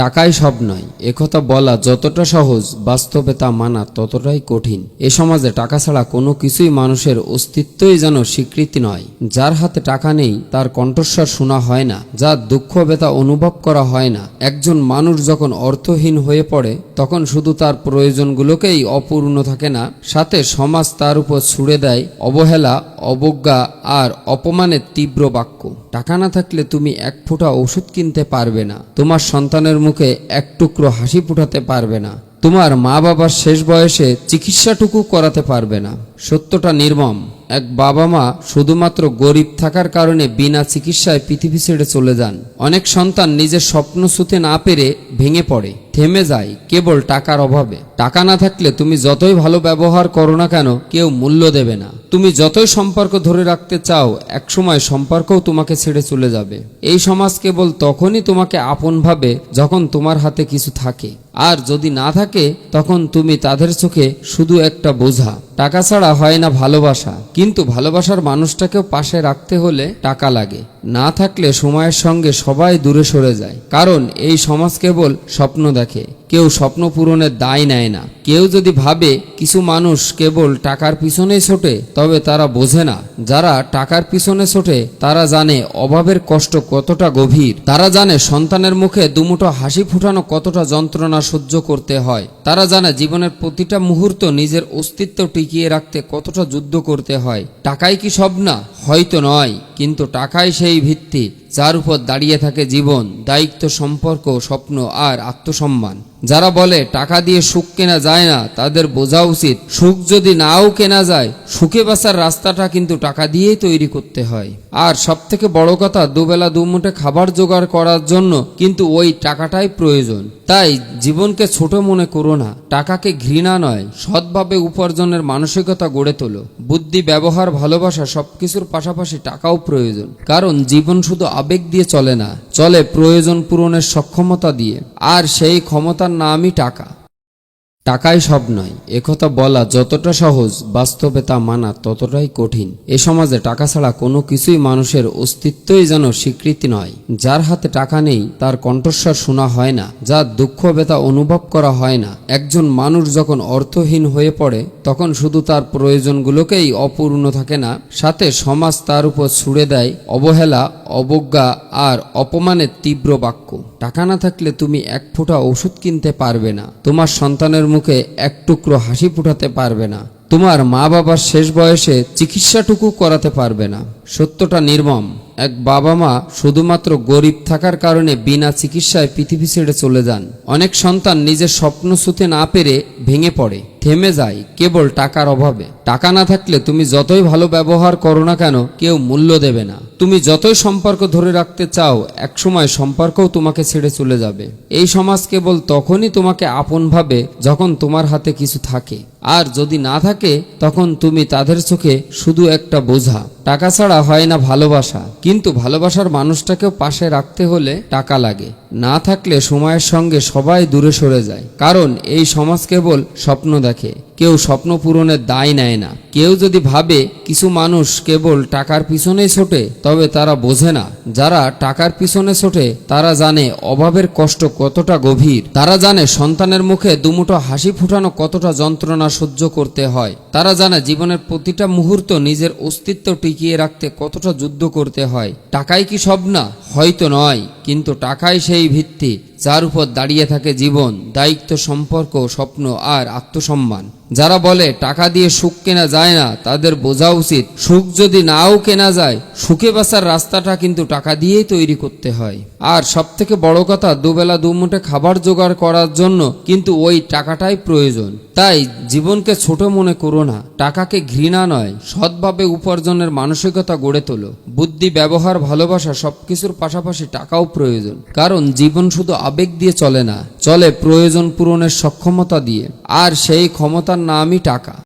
টাকাই সব নয়। একথা বলা যতটা সহজ, বাস্তবে তা মানা ততটাই কঠিন। এ সমাজে টাকা ছাড়া কোনো কিছুই মানুষের অস্তিত্বই যেন স্বীকৃতি নয়। যার হাতে টাকা নেই, তার কণ্ঠস্বর শোনা হয় না, যার দুঃখ ব্যথা অনুভব করা হয় না। একজন মানুষ যখন অর্থহীন হয়ে পড়ে, তখন শুধু তার প্রয়োজনগুলোকেই অপূর্ণ থাকে না। সাথে সমাজ তার উপর ছুড়ে দেয় অবহেলা, অবজ্ঞা আর অপমানের তীব্র বাক্য। টাকা না থাকলে তুমি এক ফোঁটা ওষুধ কিনতে পারবে না। তোমার সন্তানের এক টুকরো হাসি ফুটাতে পারবে না। তোমার মা বাবার শেষ বয়সে চিকিৎসাটুকু করাতে পারবে না। সত্যটা নির্মম। এক বাবা মা শুধুমাত্র গরিব থাকার কারণে বিনা চিকিৎসায় পৃথিবী ছেড়ে চলে যান। অনেক সন্তান নিজের স্বপ্ন ছুতে না পেরে ভেঙে পড়ে, থেমে যায়, কেবল টাকার অভাবে। টাকা না থাকলে তুমি যতই ভালো ব্যবহার করো না কেন, কেউ মূল্য দেবে না। তুমি যতই সম্পর্ক ধরে রাখতে চাও, একসময় সম্পর্কও তোমাকে ছেড়ে চলে যাবে। এই সমাজ কেবল তখনই তোমাকে আপন ভাবে যখন তোমার হাতে কিছু থাকে। আর যদি না থাকে, তখন তুমি তাদের চোখে শুধু একটা বোঝা। টাকা ছাড়া হয় না ভালোবাসা। কিন্তু ভালোবাসার মানুষটাকেও পাশে রাখতে হলে টাকা লাগে। না থাকলে সময়ের সঙ্গে সবাই দূরে সরে যায়। কারণ এই সমাজ কেবল স্বপ্ন দেখে। কেউ স্বপ্ন পূরণের দায় নেয় না। কেউ যদি ভাবে কিছু মানুষ কেবল টাকার পিছনেই ছোটে, তবে তারা বোঝে না। যারা টাকার পিছনে ছোটে, তারা জানে অভাবের কষ্ট কতটা গভীর। তারা জানে সন্তানের মুখে দুমুঠো হাসি ফুটানো কতটা যন্ত্রণা সহ্য করতে হয়। তারা জানে জীবনের প্রতিটা মুহূর্ত নিজের অস্তিত্ব টিকিয়ে রাখতে কতটা যুদ্ধ করতে হয়। টাকাই কি সব না? হয়তো নয়। কিন্তু টাকাই সেই ভিত্তি, যার উপর দাঁড়িয়ে থাকে জীবন, দায়িত্ব, সম্পর্ক, স্বপ্ন আর আত্মসম্মান। যারা বলে, টাকা দিয়ে সুখ কেনা যায় না তাদের বোঝা উচিত, সুখ যদি নাও কেনা যায়, সুখে বাঁচার রাস্তাটা কিন্তু টাকা দিয়েই তৈরি করতে হয়। আর সব থেকে বড় কথা, দুবেলা দুমুঠে খাবার জোগাড় করার জন্য কিন্তু ওই টাকাটাই প্রয়োজন। তাই জীবনকে ছোট মনে করো না, টাকাকে ঘৃণা নয়, সৎভাবে উপার্জনের মানসিকতা গড়ে তোলো। বুদ্ধি, ব্যবহার, ভালোবাসা সবকিছুর পাশাপাশি টাকাও প্রয়োজন। কারণ জীবন শুধু আবেগ দিয়ে চলে না, চলে প্রয়োজন পূরণের সক্ষমতা দিয়ে। আর সেই ক্ষমতার নামই টাকা। টাকাই সব নয় একথা বলা যতটা সহজ, বাস্তবে তা মানা ততটাই কঠিন। এ সমাজে টাকা ছাড়া কোনো কিছুই মানুষের অস্তিত্বই যেন স্বীকৃতি নয়। যার হাতে টাকা নেই, তার কণ্ঠস্বর শোনা হয় না, যার দুঃখ ব্যথা অনুভব করা হয় না। একজন মানুষ যখন অর্থহীন হয়ে পড়ে তখন শুধু তার প্রয়োজনগুলোকেই অপূর্ণ থাকে না, সাথে সমাজ তার উপর ছুড়ে দেয় অবহেলা, অবজ্ঞা আর অপমানের তীব্র বাক্য। টাকা না থাকলে তুমি এক ফোঁটা ওষুধ কিনতে পারবে না। তোমার সন্তানের মুখে এক টুকরো হাসি ফুটাতে পারবে না। তোমার মা বাবার শেষ বয়সে চিকিৎসাটুকু করাতে পারবে না। সত্যটা নির্মম। এক বাবা মা শুধুমাত্র গরিব থাকার কারণে বিনা চিকিৎসায় পৃথিবী ছেড়ে চলে যান। অনেক সন্তান নিজের স্বপ্ন ছুতে না পেরে ভেঙে পড়ে। থেমে যায়, কেবল টাকার অভাবে। টাকা না থাকলে তুমি যতই ভালো ব্যবহার করো না কেন, কেউ মূল্য দেবে না। তুমি যতই সম্পর্ক ধরে রাখতে চাও, একসময় সম্পর্কও তোমাকে ছেড়ে চলে যাবে। এই সমাজ কেবল তখনই তোমাকে আপন ভাবে যখন তোমার হাতে কিছু থাকে। আর যদি না থাকে, তখন তুমি তাদের চোখে শুধু একটা বোঝা। টাকা ছাড়া হয় না ভালোবাসা। কিন্তু ভালোবাসার মানুষটাকেও পাশে রাখতে হলে টাকা লাগে। না থাকলে সময়ের সঙ্গে সবাই দূরে সরে যায়। কারণ এই সমাজ কেবল স্বপ্ন দেখে কেউ স্বপ্ন পূরণের দায় নেয় না। কেউ যদি ভাবে কিছু মানুষ কেবল টাকার পিছনেই ছোটে, তবে তারা বোঝে না। যারা টাকার পিছনে ছোটে, তারা জানে অভাবের কষ্ট কতটা গভীর। তারা জানে সন্তানের মুখে দুমুঠো হাসি ফুটানো কতটা যন্ত্রণা সহ্য করতে হয়। তারা জানে জীবনের প্রতিটা মুহূর্ত নিজের অস্তিত্ব টিকিয়ে রাখতে কতটা যুদ্ধ করতে হয়। টাকাই কি সব না? হয়তো নয়, কিন্তু টাকাই সেই ভিত্তি, যার উপর দাঁড়িয়ে থাকে জীবন, দায়িত্ব, সম্পর্ক, স্বপ্ন আর আত্মসম্মান। যারা বলে টাকা দিয়ে সুখ কেনা যায় না, তাদের বোঝা উচিত সুখ যদি নাও কেনা যায়, সুখে বাঁচার রাস্তাটা কিন্তু টাকা দিয়েই তৈরি করতে হয়। আর সব থেকে বড় কথা, দুবেলা দুমুঠে খাবার জোগাড় করার জন্য কিন্তু ওই টাকাটাই প্রয়োজন। তাই জীবনকে ছোট মনে করো না, টাকাকে ঘৃণা নয়, সৎভাবে উপার্জনের মানসিকতা গড়ে তোলো। বুদ্ধি, ব্যবহার, ভালোবাসা সবকিছুর পাশাপাশি টাকাও প্রয়োজন। কারণ জীবন শুধু আবেগ দিয়ে চলে না, চলে প্রয়োজন পূরণের সক্ষমতা দিয়ে। আর সেই নামই টাকা।